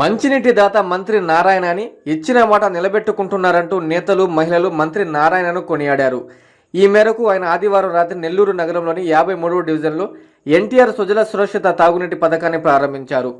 మంచినీటి దాత మంత్రి నారాయణ అని ఇచ్చిన మాట నిలబెట్టుకుంటున్నారంటూ నేతలు మహిళలు మంత్రి నారాయణను కొనియాడారు. ఈ మేరకు ఆయన ఆదివారం రాత్రి నెల్లూరు నగరంలోని యాభై మూడవ డివిజన్లో ఎన్టీఆర్ సుజల సురక్షిత తాగునీటి పథకాన్ని ప్రారంభించారు.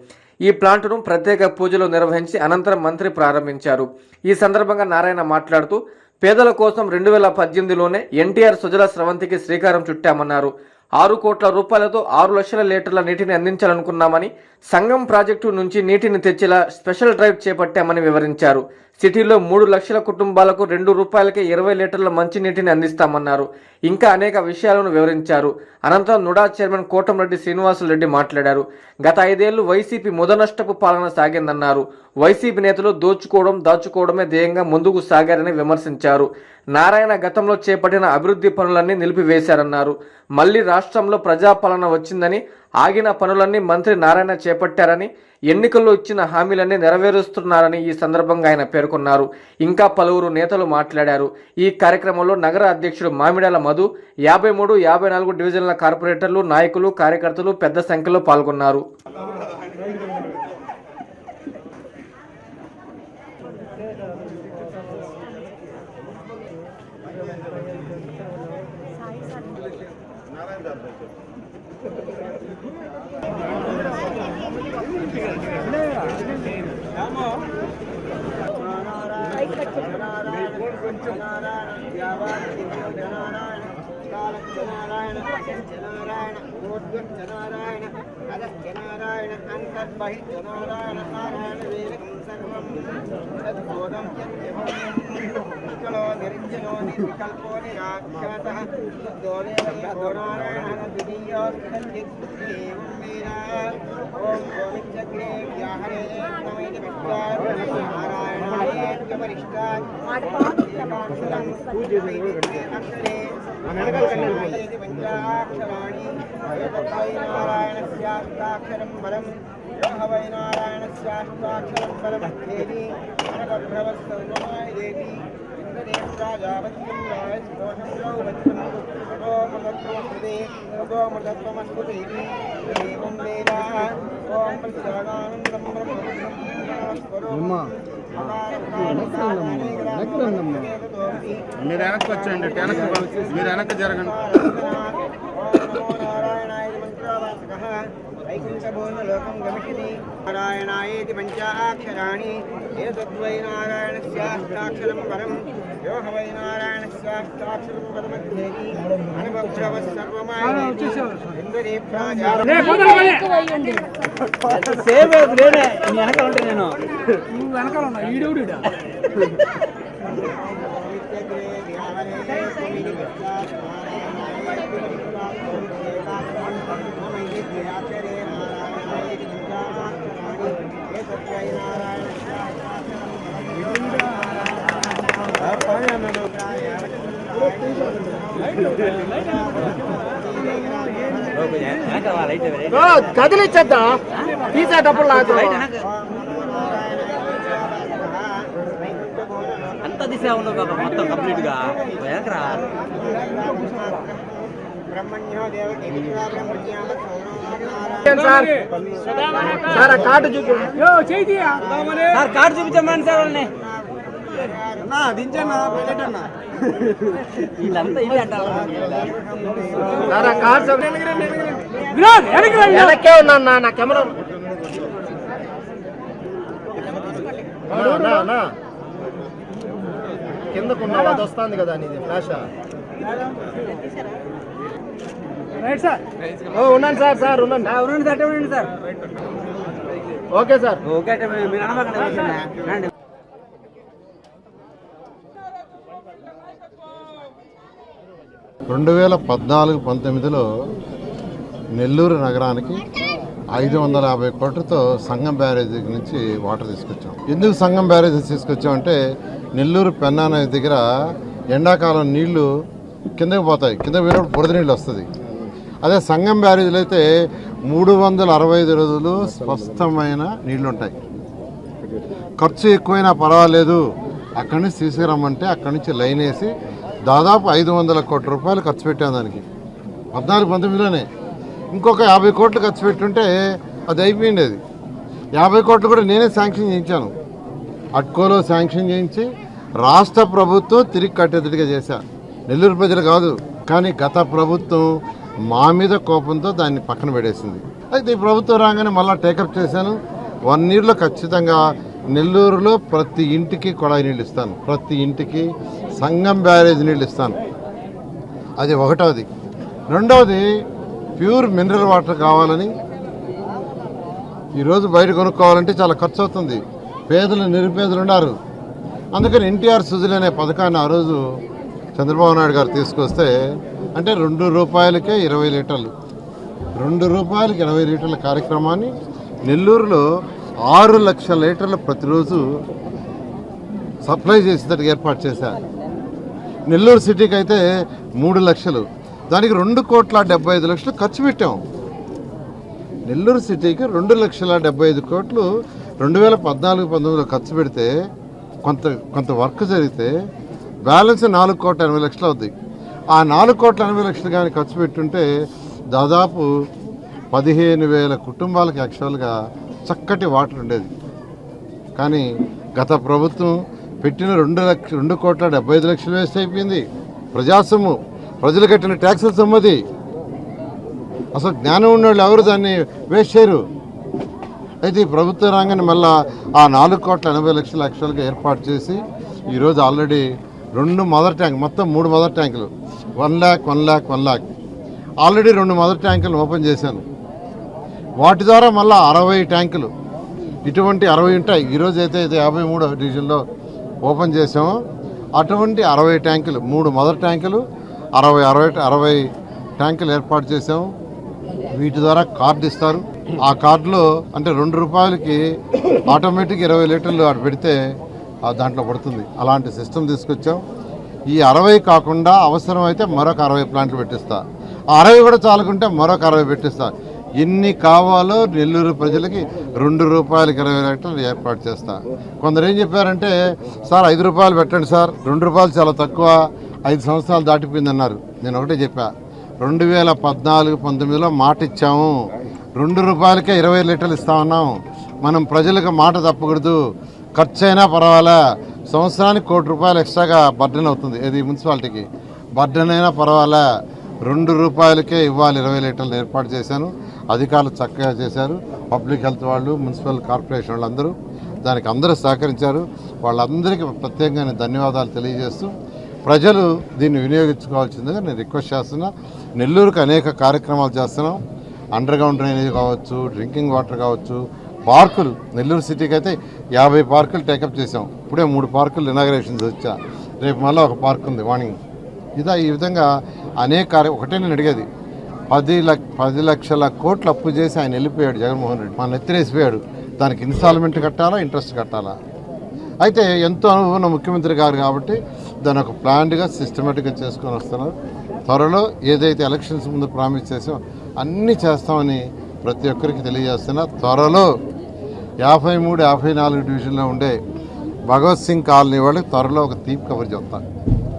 ఈ ప్లాంటును ప్రత్యేక పూజలు నిర్వహించి అనంతరం మంత్రి ప్రారంభించారు. ఈ సందర్భంగా నారాయణ మాట్లాడుతూ పేదల కోసం రెండు వేల పద్దెనిమిదిలోనే ఎన్టీఆర్ సుజల స్రవంతికి శ్రీకారం చుట్టామన్నారు. ఆరు కోట్ల రూపాయలతో ఆరు లక్షల లీటర్ల నీటిని అందించాలనుకున్నామని సంఘం ప్రాజెక్టు నుంచి నీటిని తెచ్చేలా స్పెషల్ డ్రైవ్ చేపట్టామని వివరించారు. సిటీలో మూడు లక్షల కుటుంబాలకు రెండు రూపాయలకే ఇరవై లీటర్ల మంచినీటిని అందిస్తామన్నారు. ఇంకా అనేక విషయాలను వివరించారు. అనంతరం నుడా చైర్మన్ కోటంరెడ్డి శ్రీనివాసులరెడ్డి మాట్లాడారు. గత ఐదేళ్ళు వైసీపీ ముదనష్టపు పాలన సాగిందన్నారు. వైసీపీ నేతలు దోచుకోవడం దాచుకోవడమే ధ్యేయంగా ముందుకు సాగారని విమర్శించారు. నారాయణ గతంలో చేపట్టిన అభివృద్ధి పనులన్నీ నిలిపివేశారన్నారు. మళ్ళీ రాష్ట్రంలో ప్రజాపాలన వచ్చిందని ఆగిన పనులన్నీ మంత్రి నారాయణ చేపట్టారని ఎన్నికల్లో ఇచ్చిన హామీలన్నీ నెరవేరుస్తున్నారని ఈ సందర్భంగా ఆయన పేర్కొన్నారు. ఇంకా పలువురు నేతలు మాట్లాడారు. ఈ కార్యక్రమంలో నగర అధ్యక్షుడు మామిడాల మధు యాభై మూడు యాభై నాలుగు డివిజన్ల కార్పొరేటర్లు నాయకులు కార్యకర్తలు పెద్ద సంఖ్యలో పాల్గొన్నారు. జనారాయణ అదనారాయణ అంతర్బహిర్జనారాయణ నారాయణ వేదకం సర్వం తద్బోధం యద్యవం निर्जनोनि विकल्पो निराक्षतः दोनारायणद्वितीयो चित्रेवं वीरा ॐ गोविन्दग्ने व्याहरे पञ्चाक्षराणि नारायणस्याष्टाक्षरं बलम् वै नारायणस्याष्टाक्षरं बलमध्येति अनगभ्रवस्तौ नमाय देवी మీరు వెనక్కి వచ్చేయండి వెనక్కి మీరు వెనక్కి జరగండి. నారాయణాయేతి పంచాక్షరాణి ఏతద్వై నారాయణస్యాష్టాక్షరం పరం యో వై నారాయణస్యాష్టాక్షరం పరమధ్యేది అనుభవ సర్వమాయ ఇంద్రే ప్రాజా సేవ్ నేనే నీ వెనకాల ఉంటే నేను నువ్వు వెనకాల ఉన్నా ఈడెవడు ఈడ. వెనకాల లైట్ కదిలిచ్చేద్దా తీసేటప్పుడు నాకు. అంత దిశ ఉండవు కదా మొత్తం కంప్లీట్ సార్ కార్డు చూపి సార్ కార్డు చూపించమని సార్ వాళ్ళని. వెనక్కే ఉన్నా నా కెమెరా. కిందకున్నావు అది వస్తుంది కదా నీది ఫ్లాష్? Right sir. ఓ ఉన్నాను సార్ సార్ ఉన్నాను సార్ ఉండండి సార్ ఓకే సార్. ఓకే అంటే మీరు అనమాకండి రండి. వేల పద్నాలుగు పంతొమ్మిదిలో నెల్లూరు నగరానికి ఐదు వందల యాభై కోట్లతో సంగం బ్యారేజీ నుంచి వాటర్ తీసుకొచ్చాం. ఎందుకు సంగం బ్యారేజీ తీసుకొచ్చాం అంటే నెల్లూరు పెన్నా నది దగ్గర ఎండాకాలం నీళ్ళు కిందకి పోతాయి. కింద పోయినప్పుడు బురద నీళ్ళు వస్తుంది. అదే సంగం బ్యారేజ్లో అయితే మూడు వందల అరవై ఐదు రోజులు స్పష్టమైన నీళ్ళుంటాయి. ఖర్చు ఎక్కువైనా పర్వాలేదు. అక్కడి నుంచి తీసుకురమ్మంటే అక్కడి నుంచి లైన్ వేసి దాదాపు ఐదు వందల కోట్ల రూపాయలు ఖర్చు పెట్టాం దానికి. పద్నాలుగు పంతొమ్మిదిలోనే. ఇంకొక యాభై కోట్లు ఖర్చు పెట్టుంటే అది అయిపోయింది అది. యాభై కోట్లు కూడా నేనే శాంక్షన్ చేయించాను. అట్కోలో శాంక్షన్ చేయించి రాష్ట్ర ప్రభుత్వం తిరిగి కట్టేదిగా చేశా. నెల్లూరు ప్రజలు కాదు. కానీ గత ప్రభుత్వం మా మీద కోపంతో దాన్ని పక్కన పెడేసింది అయితే ఈ ప్రభుత్వం రాగానే మళ్ళీ టేకప్ చేశాను. వన్ ఇయర్లో ఖచ్చితంగా నెల్లూరులో ప్రతి ఇంటికి కొడాయి నీళ్ళు ఇస్తాను. ప్రతి ఇంటికి సంగం బ్యారేజ్ నీళ్ళు ఇస్తాను. అది ఒకటవది. రెండవది ప్యూర్ మినరల్ వాటర్ కావాలని ఈరోజు బయట కొనుక్కోవాలంటే చాలా ఖర్చు అవుతుంది పేదలు నిరుపేదలు ఉన్నారు. అందుకని ఎన్టీఆర్ సుజులు అనే పథకాన్ని ఆ రోజు చంద్రబాబు నాయుడు గారు తీసుకొస్తే అంటే రెండు రూపాయలకే ఇరవై లీటర్లు. రెండు రూపాయలకి ఇరవై లీటర్ల కార్యక్రమాన్ని నెల్లూరులో ఆరు లక్షల లీటర్లు ప్రతిరోజు సప్లై చేసేటట్టు ఏర్పాటు చేశారు. నెల్లూరు సిటీకి అయితే మూడు లక్షలు. దానికి రెండు కోట్ల డెబ్బై ఐదు లక్షలు ఖర్చు పెట్టాం. నెల్లూరు సిటీకి రెండు లక్షల డెబ్బై ఐదు కోట్లు రెండు వేల పద్నాలుగు పంతొమ్మిదిలో ఖర్చు పెడితే కొంత కొంత వర్క్ జరిగితే బ్యాలెన్స్ నాలుగు కోట్ల ఎనభై లక్షలు అవుతాయి. ఆ నాలుగు కోట్ల ఎనభై లక్షలు కానీ ఖర్చు పెట్టుంటే దాదాపు పదిహేను వేల కుటుంబాలకు యాక్చువల్గా చక్కటి వాటర్ ఉండేది. కానీ గత ప్రభుత్వం పెట్టిన రెండు లక్ష రెండు కోట్ల డెబ్బై ఐదు లక్షలు వేస్ట్ అయిపోయింది. ప్రజాసొమ్ము ప్రజలు కట్టిన ట్యాక్సుల సొమ్మది. అసలు జ్ఞానం ఉన్నవాళ్ళు ఎవరు దాన్ని వేస్ట్ చేయరు? అయితే ఈ ప్రభుత్వ రంగాన్ని మళ్ళా ఆ నాలుగు కోట్ల ఎనభై లక్షల యాక్చువల్గా ఏర్పాటు చేసి ఈరోజు ఆల్రెడీ రెండు మదర్ ట్యాంక్ మొత్తం మూడు మదర్ ట్యాంకులు. One lakh one lakh one lakh already రెండు మదర్ ట్యాంకులు ఓపెన్ చేశాను. వాటి ద్వారా మళ్ళీ అరవై ట్యాంకులు. ఇటువంటి అరవై ఉంటాయి. ఈరోజు అయితే యాభై మూడో డివిజన్లో ఓపెన్ చేసాము అటువంటి అరవై ట్యాంకులు మూడు మదర్ ట్యాంకులు అరవై అరవై అరవై ట్యాంకులు ఏర్పాటు చేసాము వీటి ద్వారా కార్డు ఇస్తారు. ఆ కార్డులో అంటే రెండు రూపాయలకి ఆటోమేటిక్ ఇరవై లీటర్లు అటు పెడితే దాంట్లో పడుతుంది. అలాంటి సిస్టమ్ తీసుకొచ్చాం. ఈ అరవై కాకుండా అవసరమైతే మరొక అరవై ప్లాంట్లు పెట్టిస్తా. ఆ అరవై కూడా చాలకుంటే మరొక అరవై పెట్టిస్తా. ఎన్ని కావాలో నెల్లూరు ప్రజలకి రెండు రూపాయలకి ఇరవై లీటర్లు ఏర్పాటు చేస్తా. కొందరు ఏం చెప్పారంటే సార్ ఐదు రూపాయలు పెట్టండి సార్. రెండు రూపాయలు చాలా తక్కువ. ఐదు సంవత్సరాలు దాటిపోయిందన్నారు. నేను ఒకటే చెప్పా. రెండు వేల పద్నాలుగు పంతొమ్మిదిలో మాట ఇచ్చాము. రెండు రూపాయలకే ఇరవై లీటర్లు ఇస్తా ఉన్నాం మనం ప్రజలకు మాట తప్పకూడదు. ఖర్చు అయినా పర్వాలా. సంవత్సరానికి కోటి రూపాయలు ఎక్స్ట్రాగా బర్డెన్ అవుతుంది. ఇది మున్సిపాలిటీకి. బర్డెన్ అయినా పర్వాలే. రెండు రూపాయలకే ఇవ్వాలి ఇరవై లీటర్లు ఏర్పాటు చేశాను. అధికారులు చక్కగా చేశారు. పబ్లిక్ హెల్త్ వాళ్ళు మున్సిపల్ కార్పొరేషన్ వాళ్ళందరూ దానికి అందరూ సహకరించారు. వాళ్ళందరికీ ప్రత్యేకంగా ధన్యవాదాలు తెలియజేస్తూ ప్రజలు దీన్ని వినియోగించుకోవాల్సిందిగా నేను రిక్వెస్ట్ చేస్తున్నా. నెల్లూరుకు అనేక కార్యక్రమాలు చేస్తున్నాం. అండర్ గ్రౌండ్ డ్రైనేజ్ కావచ్చు డ్రింకింగ్ వాటర్ కావచ్చు పార్కులు. నెల్లూరు సిటీకి అయితే యాభై పార్కులు టేకప్ చేసాం ఇప్పుడే మూడు పార్కులు ఇనాగ్రేషన్స్ వచ్చా. రేపు మళ్ళీ ఒక పార్క్ ఉంది మార్నింగ్ ఇదా ఈ విధంగా అనేక కార్య ఒకటే నేను అడిగేది. పది లక్ష పది లక్షల కోట్లు అప్పు చేసి ఆయన వెళ్ళిపోయాడు జగన్మోహన్ రెడ్డి. మన ఎత్తిరేసిపోయాడు దానికి ఇన్స్టాల్మెంట్ కట్టాలా ఇంట్రెస్ట్ కట్టాలా? అయితే ఎంతో అనుభవం ముఖ్యమంత్రి గారు కాబట్టి దాన్ని ఒక ప్లాన్డ్గా సిస్టమేటిక్గా చేసుకొని వస్తున్నారు. త్వరలో ఏదైతే ఎలక్షన్స్ ముందు ప్రామిస్ చేసామో అన్నీ చేస్తామని ప్రతి ఒక్కరికి తెలియజేస్తున్నా త్వరలో యాభై మూడు యాభై నాలుగు డివిజన్లో ఉండే భగవత్ సింగ్ కాలనీ వాళ్ళకి త్వరలో ఒక తీపి కవర్ చెప్తా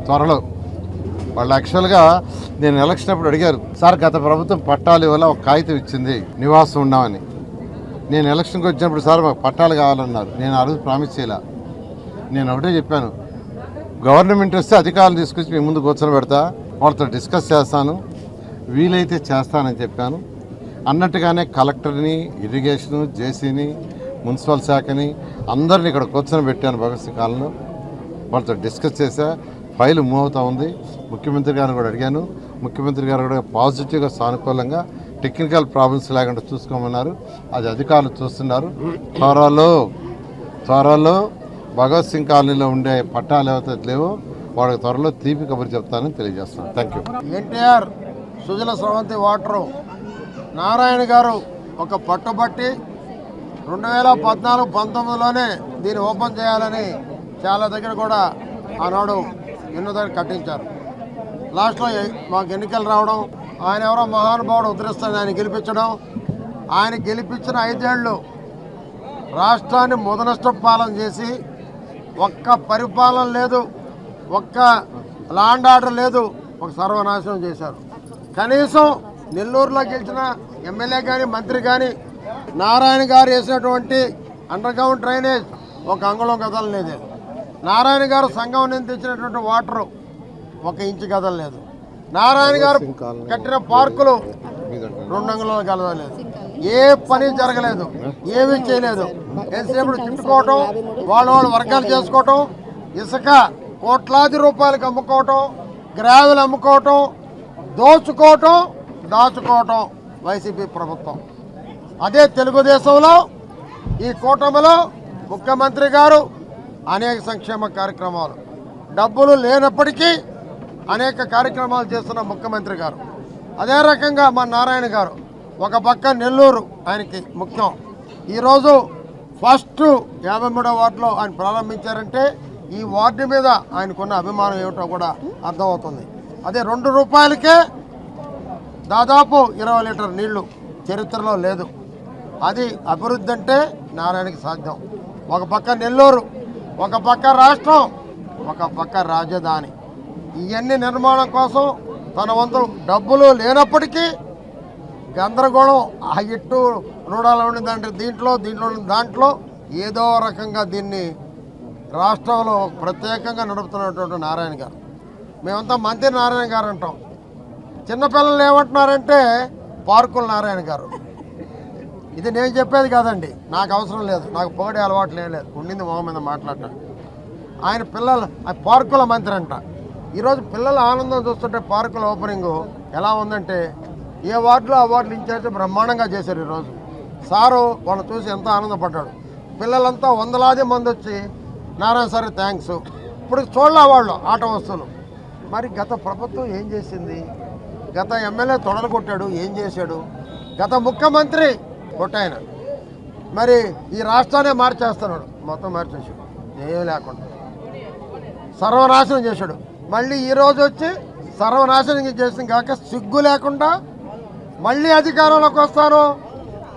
త్వరలో. వాళ్ళు యాక్చువల్గా నేను ఎలక్షన్ అప్పుడు అడిగారు సార్ గత ప్రభుత్వం పట్టాలు ఇవ్వాల? ఒక కాగితం ఇచ్చింది నివాసం ఉన్నామని. నేను ఎలక్షన్కి వచ్చినప్పుడు సార్ మాకు పట్టాలు కావాలన్నారు. నేను ఆ రోజు ప్రామిస్ చేయలే. నేను ఒకటే చెప్పాను గవర్నమెంట్ వస్తే అధికారులు తీసుకొచ్చి మీ ముందు కూర్చొని పెడతా వాళ్ళతో డిస్కస్ చేస్తాను వీలైతే చేస్తానని చెప్పాను. అన్నట్టుగానే కలెక్టర్ని ఇరిగేషను జేసీని మున్సిపల్ శాఖని అందరిని ఇక్కడ కూర్చొని పెట్టాను భగత్ సింగ్ కాలంలో. వాళ్ళతో డిస్కస్ చేశా. ఫైల్ మూవ్ అవుతూ ఉంది. ముఖ్యమంత్రి గారిని కూడా అడిగాను. ముఖ్యమంత్రి గారు కూడా పాజిటివ్గా సానుకూలంగా టెక్నికల్ ప్రాబ్లమ్స్ లేకుండా చూసుకోమన్నారు. అది అధికారులు చూస్తున్నారు. త్వరలో త్వరలో భగత్ సింగ్ కాలనీలో ఉండే పట్టాలు ఏవైతే లేవో వాళ్ళకి త్వరలో తీపి కబురు చెప్తానని తెలియజేస్తున్నాను. Thank you NTR Sujala Sravanthi water Narayana గారు ఒక పట్టుబట్టి రెండు వేల పద్నాలుగు పంతొమ్మిదిలోనే దీన్ని ఓపెన్ చేయాలని చాలా దగ్గర కూడా ఆనాడు ఎన్నో దగ్గర కట్టించారు. లాస్ట్లో మాకు ఎన్నికలు రావడం ఆయన ఎవరో మహానుభావుడు ఉద్ధరిస్తాడు ఆయన గెలిపించడం ఆయన గెలిపించిన ఐదేళ్ళు రాష్ట్రాన్ని ముదనష్ట పాలన చేసి ఒక్క పరిపాలన లేదు ఒక్క లాండ్ ఆర్డర్ లేదు ఒక సర్వనాశనం చేశారు. కనీసం నెల్లూరులో గెలిచిన ఎమ్మెల్యే కానీ మంత్రి కానీ నారాయణ గారు వేసినటువంటి అండర్ గ్రౌండ్ డ్రైనేజ్ ఒక అంగుళం కదలలేదు నారాయణ గారు సంఘం నుంచి తెచ్చినటువంటి వాటరు ఒక ఇంచు కదలలేదు. నారాయణ గారు కట్టిన పార్కులు రెండు అంగుళాలు కదలలేదు. ఏ పని జరగలేదు ఏమీ చేయలేదు. ఎంతసేపు చుట్టుకోవటం వాళ్ళ వాళ్ళు వర్గాలు చేసుకోవటం ఇసుక కోట్లాది రూపాయలకు అమ్ముకోవటం గ్రావెల్ అమ్ముకోవటం దోచుకోవటం దాచుకోవటం వైసీపీ ప్రభుత్వం. అదే తెలుగుదేశంలో ఈ కూటమిలో ముఖ్యమంత్రి గారు అనేక సంక్షేమ కార్యక్రమాలు. డబ్బులు లేనప్పటికీ అనేక కార్యక్రమాలు చేస్తున్న ముఖ్యమంత్రి గారు. అదే రకంగా మా నారాయణ గారు ఒక పక్క నెల్లూరు ఆయనకి ముఖ్యం. ఈరోజు ఫస్ట్ యాభై మూడో వార్డులో ఆయన ప్రారంభించారంటే ఈ వార్డు మీద ఆయనకున్న అభిమానం ఏమిటో కూడా అర్థమవుతుంది. అదే రెండు రూపాయలకే దాదాపు ఇరవై లీటర్ నీళ్ళు చరిత్రలో లేదు. అది అభివృద్ధి అంటే నారాయణకి సాధ్యం. ఒక పక్క నెల్లూరు ఒక పక్క రాష్ట్రం ఒక పక్క రాజధాని. ఇవన్నీ నిర్మాణం కోసం తన వంతు డబ్బులు లేనప్పటికీ గందరగోళం ఆ ఇట్టు రూడాలు ఉండిందంటే దీంట్లో దీంట్లో దాంట్లో ఏదో రకంగా దీన్ని రాష్ట్రంలో ప్రత్యేకంగా నడుపుతున్నటువంటి నారాయణ గారు. మేమంతా మంత్రి నారాయణ గారు అంటాం. చిన్నపిల్లలు ఏమంటున్నారంటే పార్కుల నారాయణ గారు. ఇది నేను చెప్పేది కాదండి. నాకు అవసరం లేదు. నాకు పొగడే అలవాట్లు ఏం లేదు. ఉండింది మొహం మీద మాట్లాడటం. ఆయన పిల్లలు ఆ పార్కుల మంత్రి అంట. ఈరోజు పిల్లల ఆనందం చూస్తుంటే పార్కుల ఓపెనింగ్ ఎలా ఉందంటే ఏ వార్డులో ఆ వార్డులు ఇన్ఛార్జ్ బ్రహ్మాండంగా చేశారు ఈరోజు. సారు వాళ్ళు చూసి ఎంతో ఆనందపడ్డాడు. పిల్లలంతా వందలాది మంది వచ్చి నారాయణ సార్ థ్యాంక్స్ ఇప్పుడు చూడలే వాళ్ళు ఆట వస్తువులు. మరి గత ప్రభుత్వం ఏం చేసింది? గత ఎమ్మెల్యే తొడలు కొట్టాడు ఏం చేశాడు? గత ముఖ్యమంత్రి కొట్టాయన. మరి ఈ రాష్ట్రాన్ని మార్చేస్తున్నాడు. మొత్తం మార్చేసాడు ఏం లేకుండా. సర్వనాశనం చేశాడు. మళ్ళీ ఈరోజు వచ్చి సర్వనాశనం చేసిన కాక సిగ్గు లేకుండా మళ్ళీ అధికారంలోకి వస్తాను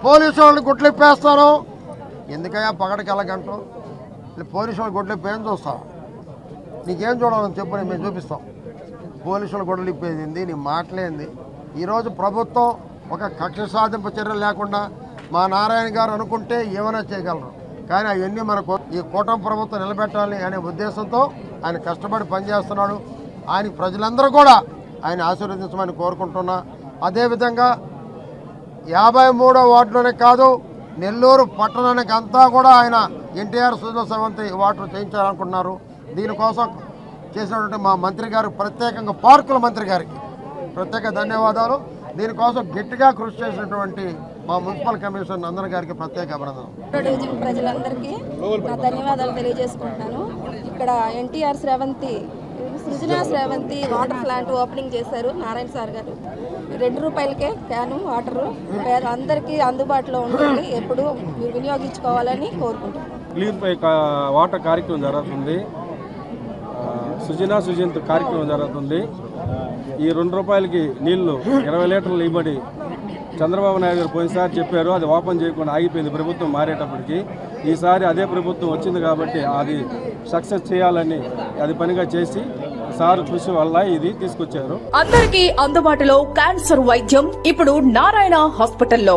పోలీసు వాళ్ళని గుట్లిప్పేస్తాను. ఎందుకయ్యా? పగడికి వెళ్ళగంటాం పోలీసు వాళ్ళు గుట్లిప్పి ఏం చూస్తావు? నీకేం చూడాలని చెప్పు నేను మేము చూపిస్తాం. పోలీసులు కూడా లిప్పేసింది నీ మాటలేంది ఈరోజు ప్రభుత్వం ఒక కక్ష సాధింపు చర్యలు లేకుండా మా నారాయణ గారు అనుకుంటే ఏమైనా చేయగలరు. కానీ అవన్నీ మనకు ఈ కూటమి ప్రభుత్వం నిలబెట్టాలి అనే ఉద్దేశంతో ఆయన కష్టపడి పనిచేస్తున్నాడు. ఆయన ప్రజలందరూ కూడా ఆయన ఆశీర్వదించమని కోరుకుంటున్నా. అదేవిధంగా యాభై మూడో వార్డులోనే కాదు నెల్లూరు పట్టణానికి అంతా కూడా ఆయన ఎన్టీఆర్ సుజల సవంతి వాటర్ చేయించాలనుకుంటున్నారు. దీనికోసం చేసినటువంటి మా మంత్రి గారు ప్రత్యేకంగా పార్కుల మంత్రి గారికి ప్రత్యేక ధన్యవాదాలు. దీనికోసం గట్టిగా కృషి చేసినటువంటి మా మున్సిపల్ కమిషన్ అందరి గారికి ప్రత్యేక అభినందనలు. ప్రజలందరికీ నా ధన్యవాదాలు తెలియజేసుకుంటున్నాను. ఇక్కడ NTR Sravanthi Srujana Sravanthi water plant opening చేశారు నారాయణ సార్ గారు. రెండు రూపాయలకే క్యాను వాటరు పేద అందరికీ అందుబాటులో ఉంటుంది ఎప్పుడు వినియోగించుకోవాలని కోరుకుంటున్నాను. క్లీన్ పై కా- వాటర్ కార్యక్రమం జరుగుతుంది. సుజనా సుజంత్ కార్యక్రమం జరుగుతుంది. ఈ రెండు రూపాయలకి నీళ్ళు ఇరవై లీటర్లు ఇవ్వబడి చంద్రబాబు నాయుడు గారు పోయినసారి చెప్పారు అది ఓపెన్ చేయకుండా ఆగిపోయింది ప్రభుత్వం మారేటప్పటికి. ఈసారి అదే ప్రభుత్వం వచ్చింది కాబట్టి అది సక్సెస్ చేయాలని అది పనిగా చేసి సార్ కృషి వల్ల ఇది తీసుకొచ్చారు. అందరికీ అందుబాటులో క్యాన్సర్ వైద్యం ఇప్పుడు నారాయణ హాస్పిటల్లో.